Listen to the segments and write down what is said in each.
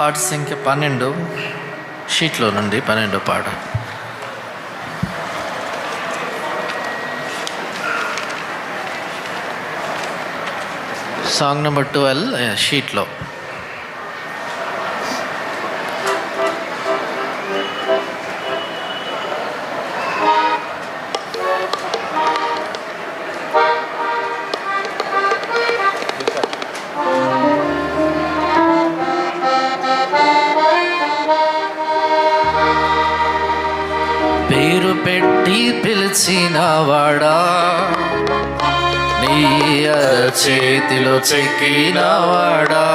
పాట సంఖ్య పన్నెండు షీట్లో నుండి పన్నెండో పాట. సాంగ్ నెంబర్ ట్వెల్వ్ షీట్లో పెట్టి పిలిచిన వాడా? నీ చేతిలో చెక్కిన వాడా?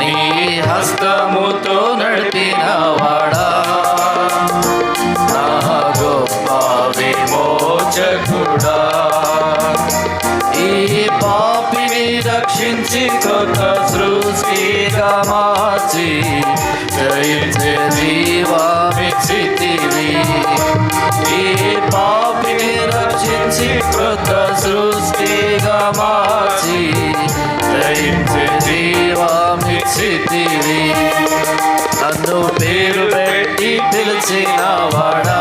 నీ హస్తముతో నడిపిన సృష్టిగా మార్చి జయించే జీవామిచ్చితివి ఈ పాపిని రక్షించి కృత సృష్టిగా మార్చి జయించే జీవామిచ్చితివి నన్ను పేరు పెట్టి పిలిచిన వాడా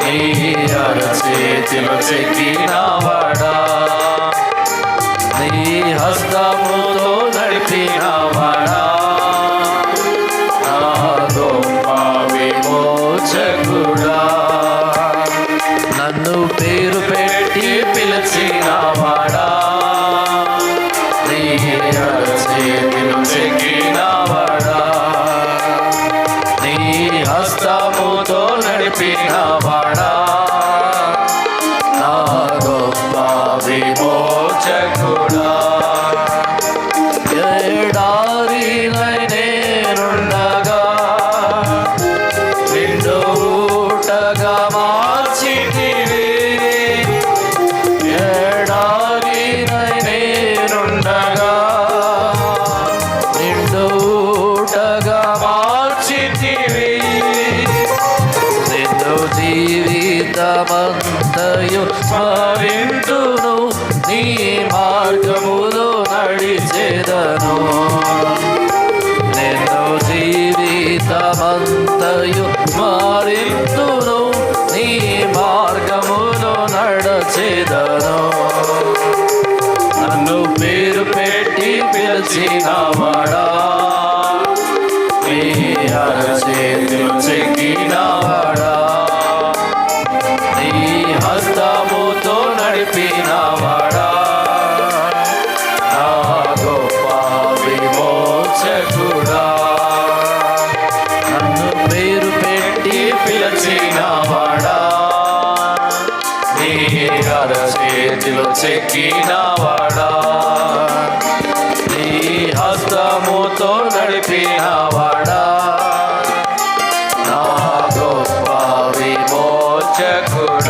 నీ అరచేతిలో చెక్కిన వాడా. నీ హస్తా నడిపినవాడా జీవితమంతయు స్మరింతును నీ మార్గములో నడిచేదను. నేను జీవితమంతయు స్మరింతును నీ మార్గములో నడచేదను. నన్ను పేరు పెట్టి పిలిచిన వాడా అరచేతిలో చెక్కినవాడా. నీ హస్తముతో నడిపినవాడా. నా గొప్ప విమోచకుడా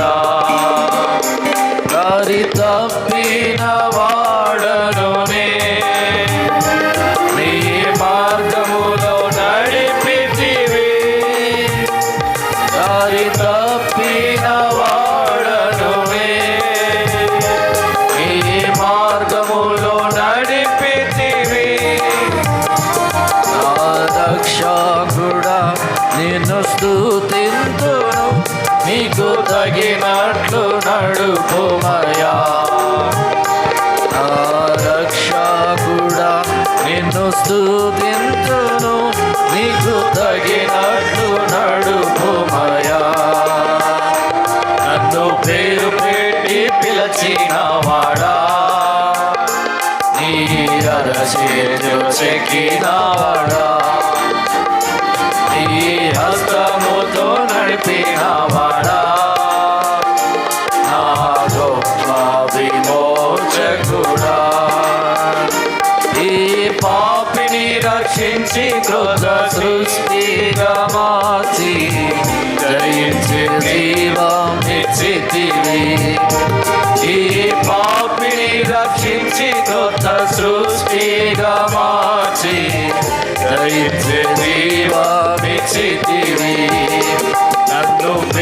రక్షకుడా నిన్ను స్థుతింతును నీకు తగినట్లు నడుపుమయా నా రక్షకుడా నిన్ను స్థుతింతును నీకు తగినట్లు నడుపుమయా నన్ను పేరు పెట్టి పిలచిన వాడా. నీ అరచేతులు చెక్కినవాడా నీ హస్తముతో నడిపినవాడా నా గొప్ప విమోచకుడా. ఈ పాపిని రక్షించి క్రోధ సృష్టిగా మార్చి జయించి జీవం ఇచ్చితివి ఈ పాపిని రక్షించి కొత్త సృష్టిగా మార్చి జయించి జీవామిచ్చితివి నన్ను పేరు